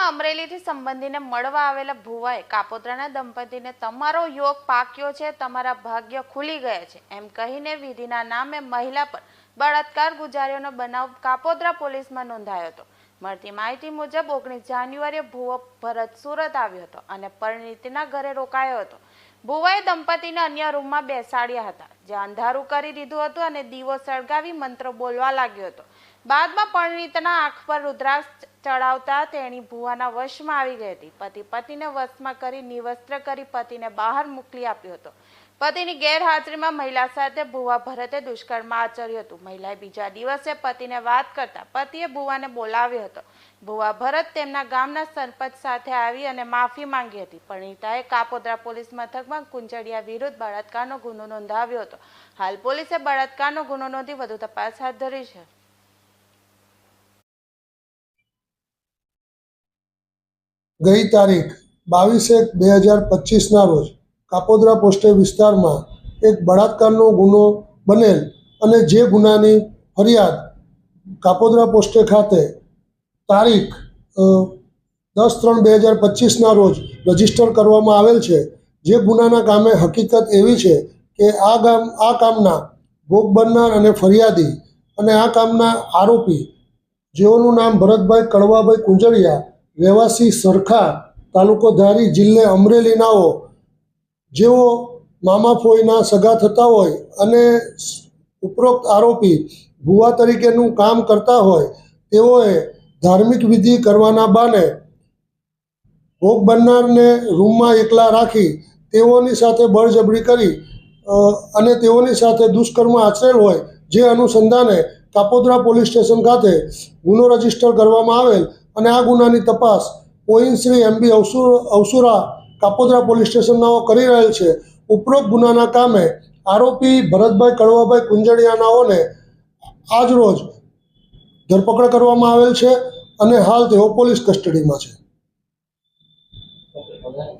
અમરેલીથી સંબંધીને મળવા આવેલા ભુવાએ કાપોદ્રાના દંપતીને તમારો યોગ પાક્યો છે, તમારા ભાગ્ય ખુલી ગયા છે. એમ કહીને વિધિના નામે મહિલા પર બળાત્કાર ગુજાર્યોનો બનાવ કાપોદ્રા પોલીસમાં નોંધાયો હતો. મળતી માહિતી મુજબ ઓગણીસ જાન્યુઆરીએ ભુવો ભરત સુરત આવ્યો હતો અને પરિણીતિના ઘરે રોકાયો હતો. ભુવાએ દંપતીને અન્ય રૂમમાં બેસાડ્યા હતા. જ્યાં અંધારું કરી દીધું હતું અને દીવો સળગાવી મંત્ર બોલવા લાગ્યો હતો. બાદમાં પરિણીતના આંખ પર રુદ્રાક્ષ ચડાવતા તેણી ભુવાના વશમાં આવી ગઈ હતી. પતિ પતિને વશમાં કરી નિવસ્ત્ર કરી પતિને બહાર મોકલી આપ્યો હતો. પતિની ગેરહાજરીમાં મહિલા સાથે ભુવા ભરતે દુષ્કર્મ આચર્યું હતું. મહિલાએ બીજા દિવસે પતિને વાત કરતા પતિએ ભુવાને બોલાવ્યો હતો. ભુવા ભરત તેમના ગામના સરપંચ સાથે આવી અને માફી માંગી હતી. પરિણીતાએ કાપોદ્રા પોલીસ મથકમાં કુંજડિયા વિરુદ્ધ બળાત્કારનો ગુનો નોંધાવ્યો હતો. હાલ પોલીસે બળાત્કારનો ગુનો નોંધી વધુ તપાસ હાથ ધરી છે. ગઈ તારીખ બાવીસ એક બે હજાર પચીસના રોજ કાપોદ્રા પોસ્ટે વિસ્તારમાં એક બળાત્કારનો ગુનો બનેલ અને જે ગુનાની ફરિયાદ કાપોદ્રા પોસ્ટે ખાતે તારીખ દસ ત્રણ બે હજાર પચીસના રોજ રજિસ્ટર કરવામાં આવેલ છે. જે ગુનાના કામે હકીકત એવી છે કે આ ગામ, આ કામના ભોગ બનનાર અને ફરિયાદી અને આ કામના આરોપી, જેઓનું નામ ભરતભાઈ કડવાભાઈ કુંજળિયા રહેવાસી સરખા તાલુકો ધારી જિલ્લે અમરેલીનાઓ જેઓ મામાફોઈના સગા થતા હોય અને ઉપરોક્ત આરોપી ભુવા તરીકેનું કામ કરતા હોય, તેઓએ ધાર્મિક વિધિ કરવાના બાને ભોગ બનનારને રૂમમાં એકલા રાખી તેઓની સાથે બળજબરી કરી અને તેઓની સાથે દુષ્કર્મ આચરેલ હોય, જે અનુસંધાને કાપોદ્રા પોલીસ સ્ટેશન ખાતે ગુનો રજિસ્ટર કરવામાં આવેલ અને આ ગુનાની તપાસ point Shri MB Avsur Kapodara police સ્ટેશનનાઓ કરી રહેલ છે. ઉપરોક્ત ગુનાના કામે આરોપી ભરતભાઈ કડવાભાઈ કુંજડિયાનાઓને આજરોજ ધરપકડ કરવામાં આવેલ છે અને હાલ તેઓ પોલીસ કસ્ટડીમાં છે.